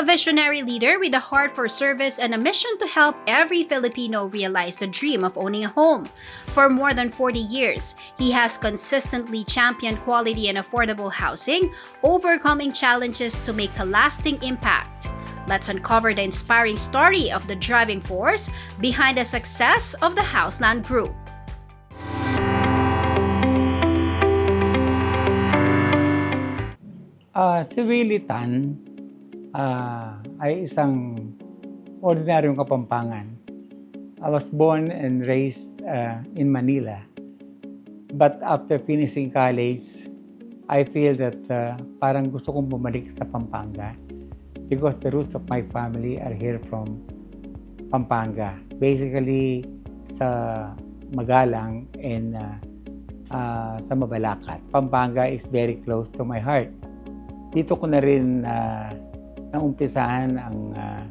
A visionary leader with a heart for service and a mission to help every Filipino realize the dream of owning a home. For more than 40 years, he has consistently championed quality and affordable housing, overcoming challenges to make a lasting impact. Let's uncover the inspiring story of the driving force behind the success of the Houseland Group. Ah, si Willie Tan ah, ay isang ordinaryong kapampangan. I was born and raised ah, in Manila. But after finishing college, I feel that ah, parang gusto kong bumalik sa Pampanga because the roots of my family are here from Pampanga. Basically, sa Magalang and ah, ah, sa Mabalacat. Pampanga is very close to my heart dito ko na rin uh, naumpisahan ang ah,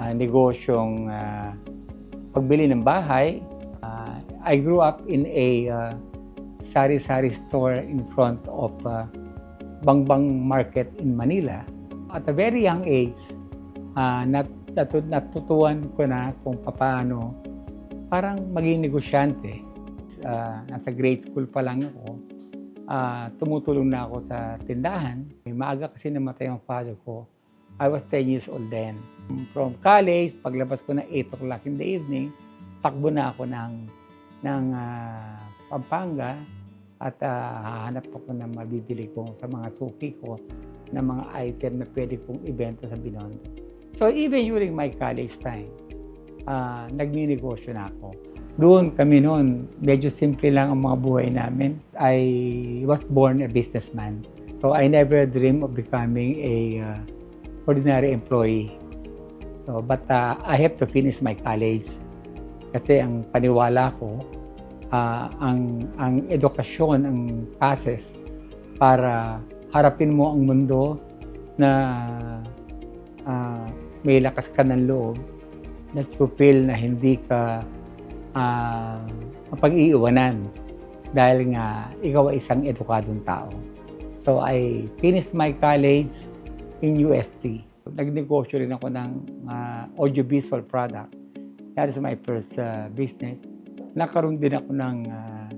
ah, negosyong ah, pagbili ng bahay. Ah, I grew up in a ah, sari-sari store in front of ah, Bangbang Market in Manila. At a very young age, ah, nat natu- natutuwan ko na kung paano parang maging negosyante. Ah, nasa grade school pa lang ako, ah, tumutulong na ako sa tindahan. Maaga kasi namatay ang father ko. I was 10 years old then. From college, paglabas ko na 8 o'clock in the evening, takbo na ako ng, ng ah, Pampanga at ah, hahanap ako ng mabibili ko sa mga suki ko ng mga item na pwede kong ibenta sa Binondo. So even during my college time, uh, nagninegosyo na ako. Doon kami noon, medyo simple lang ang mga buhay namin. I was born a businessman. So I never dreamed of becoming a uh, ordinary employee. So but uh, I have to finish my college. Kasi ang paniwala ko, uh, ang ang edukasyon, ang passes para harapin mo ang mundo na uh, may lakas ka ng loob that you feel na hindi ka uh, mapag-iiwanan dahil nga ikaw ay isang edukadong tao. So I finished my college in UST. Nagnegosyo rin ako ng uh, audiovisual product. That is my first uh, business. Nakaroon din ako ng uh,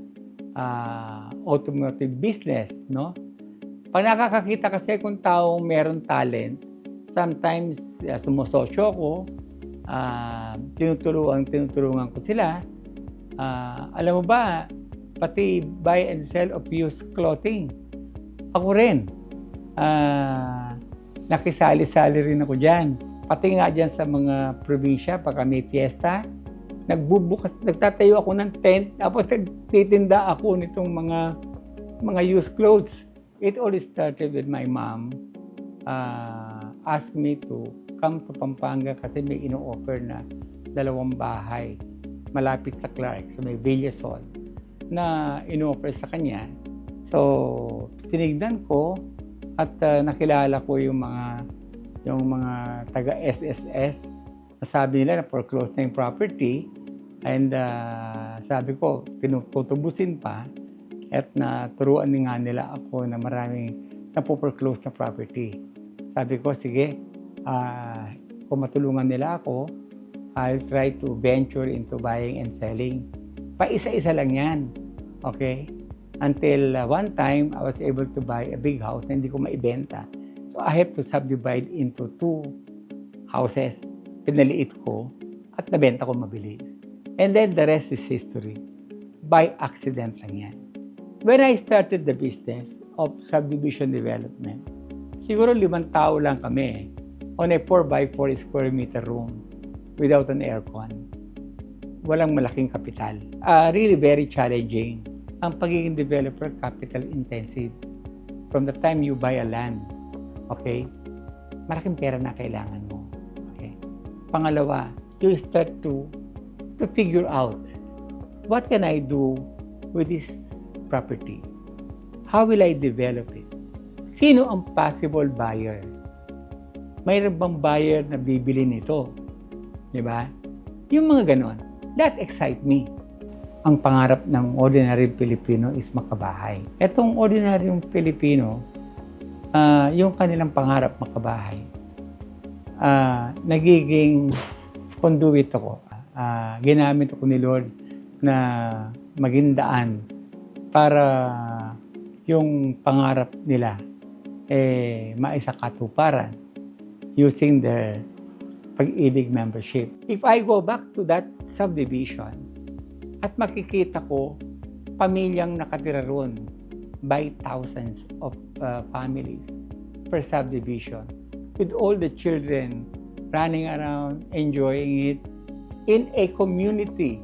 uh, automotive business, no? Pag nakakakita kasi kung taong meron talent, sometimes uh, sumusosyo ako, uh, tinutulungan, tinutulungan ko sila. Uh, alam mo ba, pati buy and sell of used clothing. Ako rin. Uh, nakisali-sali rin ako dyan. Pati nga dyan sa mga probinsya, pag may fiesta, nagbubukas, nagtatayo ako ng tent, tapos nagtitinda ako nitong mga mga used clothes. It all started with my mom uh, asked me to come to Pampanga kasi may ino-offer na dalawang bahay malapit sa Clark, so may Villasol na ino-offer sa kanya. So, tinignan ko at uh, nakilala ko yung mga yung mga taga SSS. Sabi nila na foreclosed na yung property and uh, sabi ko, tinutubusin pa at naturuan nga nila ako na maraming napo-foreclose na property. Sabi ko, sige, uh, kung matulungan nila ako, I'll try to venture into buying and selling. Pa-isa-isa lang yan. Okay? Until uh, one time, I was able to buy a big house na hindi ko maibenta. So, I have to subdivide into two houses. Pinaliit ko at nabenta ko mabilis. And then the rest is history. By accident lang yan. When I started the business of subdivision development, siguro limang tao lang kami on a 4x4 square meter room without an aircon. Walang malaking kapital. Uh, really very challenging. Ang pagiging developer, capital intensive. From the time you buy a land, okay, malaking pera na kailangan mo. Okay. Pangalawa, you start to to figure out what can I do with this property? How will I develop it? Sino ang possible buyer? Mayroon bang buyer na bibili nito? Di ba? Yung mga ganon. That excite me. Ang pangarap ng ordinary Pilipino is makabahay. Etong ordinaryong Pilipino, uh, yung kanilang pangarap makabahay, ah, nagiging conduit ako. Ah, ginamit ako ni Lord na maging daan para yung pangarap nila eh maisa katuparan using their pag-ibig membership. If I go back to that subdivision at makikita ko pamilyang nakatira roon by thousands of uh, families per subdivision with all the children running around, enjoying it in a community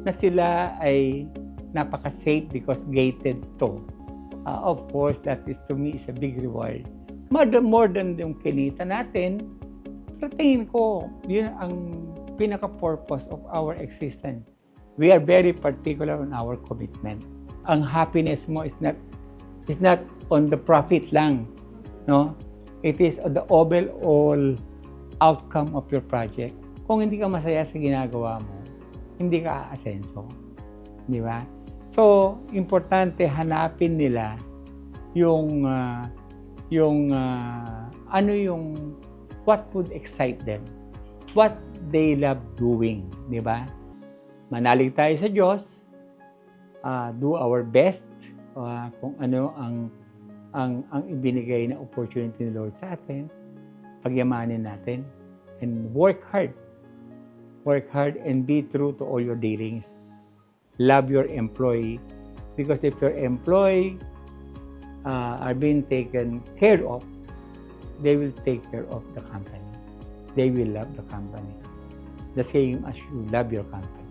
na sila ay napaka-safe because gated to. Uh, of course, that is to me is a big reward. More than, more than yung kinita natin, sa tingin ko, yun ang pinaka-purpose of our existence. We are very particular on our commitment. Ang happiness mo is not is not on the profit lang, no? It is the overall outcome of your project. Kung hindi ka masaya sa ginagawa mo, hindi ka aasenso. Di ba? So, importante hanapin nila yung ah, yung ah, ano yung what would excite them. What they love doing, di ba? Manalig tayo sa Diyos, ah, do our best ah, kung ano ang ang ang ibinigay na opportunity ni Lord sa atin, pagyamanin natin and work hard. Work hard and be true to all your dealings. Love your employee because if your employee uh, are being taken care of, they will take care of the company. They will love the company. The same as you love your company.